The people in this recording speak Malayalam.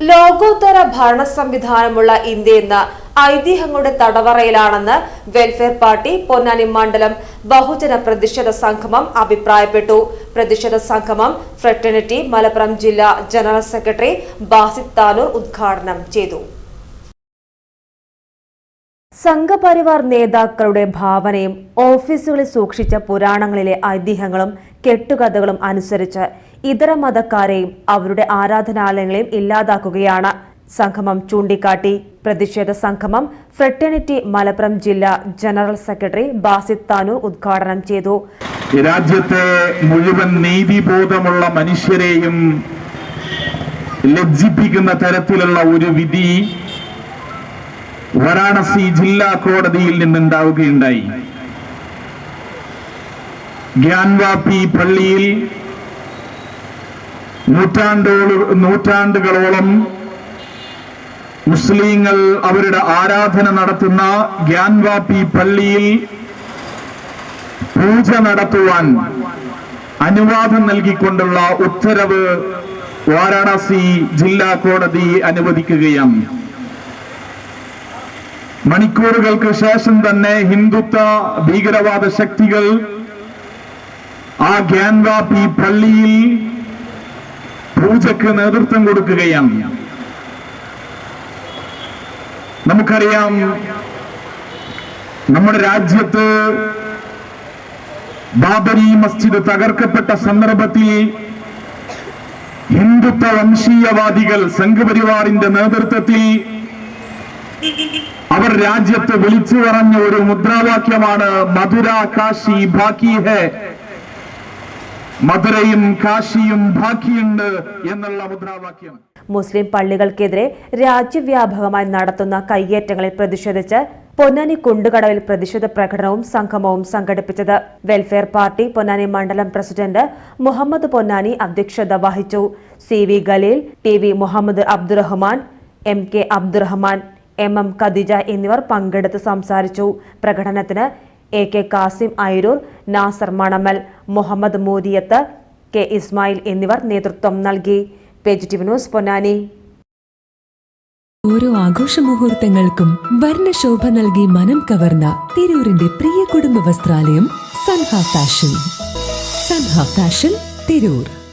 ലോകോത്തര ഭരണ സംവിധാനമുള്ള ഇന്ത്യ എന്ന ഐതിഹ്യങ്ങളുടെ തടവറയിലാണെന്ന് വെൽഫെയർ പാർട്ടി പൊന്നാനി മണ്ഡലം ബഹുജന പ്രതിഷേധ സംഗമം അഭിപ്രായപ്പെട്ടു. പ്രതിഷേധ സംഗമം ഫ്രട്ടേണിറ്റി മലപ്പുറം ജില്ലാ ജനറൽ സെക്രട്ടറി ബാസിത് താനൂർ ഉദ്ഘാടനം ചെയ്തു. സംഘപരിവാർ നേതാക്കളുടെ ഭാവനയും ഓഫീസുകളിൽ സൂക്ഷിച്ച പുരാണങ്ങളിലെ ഐതിഹ്യങ്ങളും കെട്ടുകഥകളും അനുസരിച്ച് ഇതര മതക്കാരെയും അവരുടെ ആരാധനാലയങ്ങളെയും ഇല്ലാതാക്കുകയാണ്. സംഗമം ചൂണ്ടിക്കാട്ടി പ്രതിഷേധ സംഗമം ഫ്രട്ടേണിറ്റി മലപ്പുറം ജില്ലാ ജനറൽ സെക്രട്ടറി ബാസിത് താനൂർ ഉദ്ഘാടനം ചെയ്തു. രാജ്യത്തെ മുഴുവൻ നീതിബോധമുള്ള മനുഷ്യരെയും ലജ്ജിപ്പിക്കുന്ന തരത്തിലുള്ള ഒരു വിധി വാരാണസി ജില്ലാ കോടതിയിൽ നിന്നുണ്ടാവുകയുണ്ടായി. ഗ്യാൻവാപ്പി പള്ളിയിൽ നൂറ്റാണ്ടോളം നൂറ്റാണ്ടുകളോളം മുസ്ലിങ്ങൾ അവരുടെ ആരാധന നടത്തുന്ന ഗ്യാൻവാപ്പി പള്ളിയിൽ പൂജ നടത്തുവാൻ അനുവാദം നൽകിക്കൊണ്ടുള്ള ഉത്തരവ് വാരാണസി ജില്ലാ കോടതി അനുവദിക്കുകയാണ്. മണിക്കൂറുകൾക്ക് ശേഷം തന്നെ ഹിന്ദുത്വ ഭീകരവാദ ശക്തികൾ ആ ഗ്യാൻവാപ്പി പള്ളിയിൽ പൂജക്ക് നേതൃത്വം കൊടുക്കുകയാണ്. നമുക്കറിയാം നമ്മുടെ രാജ്യത്ത് ബാബരി മസ്ജിദ് തകർക്കപ്പെട്ട സന്ദർഭത്തിൽ ഹിന്ദുത്വ വംശീയവാദികൾ സംഘപരിവാറിന്റെ നേതൃത്വത്തിൽ രാജ്യത്ത് വിളിച്ചു പറഞ്ഞ ഒരു മുദ്രാവാക്യമാണ് മധുര കാശി ബാക്കി ഹേ. മധുരയും കാശിയും ബാക്കിയുണ്ട് എന്നുള്ള മുദ്രാവാക്യം. മുസ്ലിം പള്ളികൾക്കെതിരെ രാജ്യവ്യാപകമായി നടത്തുന്ന കയ്യേറ്റങ്ങളിൽ പ്രതിഷേധിച്ച് പൊന്നാനി കുണ്ടുകടവിൽ പ്രതിഷേധ പ്രകടനവും സംഗമവും സംഘടിപ്പിച്ചത് വെൽഫെയർ പാർട്ടി പൊന്നാനി മണ്ഡലം പ്രസിഡന്റ് മുഹമ്മദ് പൊന്നാനി അധ്യക്ഷത വഹിച്ചു. C V Khaleel T V Muhammad Abdurahman M K Abdurahman. M M Khadija എന്നിവർ പങ്കെടുത്ത് സംസാരിച്ചു. പ്രകടനത്തിന് A K Kasim Airur Nasar Manamal Muhammad Modiyath K Ismail എന്നിവർ നേതൃത്വം നൽകി. T news Ponnani. ഓരോ ആഘോഷ മുഹൂർത്തങ്ങൾക്കും വർണശോഭ നൽകി മനം കവർന്ന തിരൂരിന്റെ പ്രിയ കുടുംബ വസ്ത്രാലയം സൻഹ ഫാഷൻ. സൻഹ ഫാഷൻ തിരൂർ.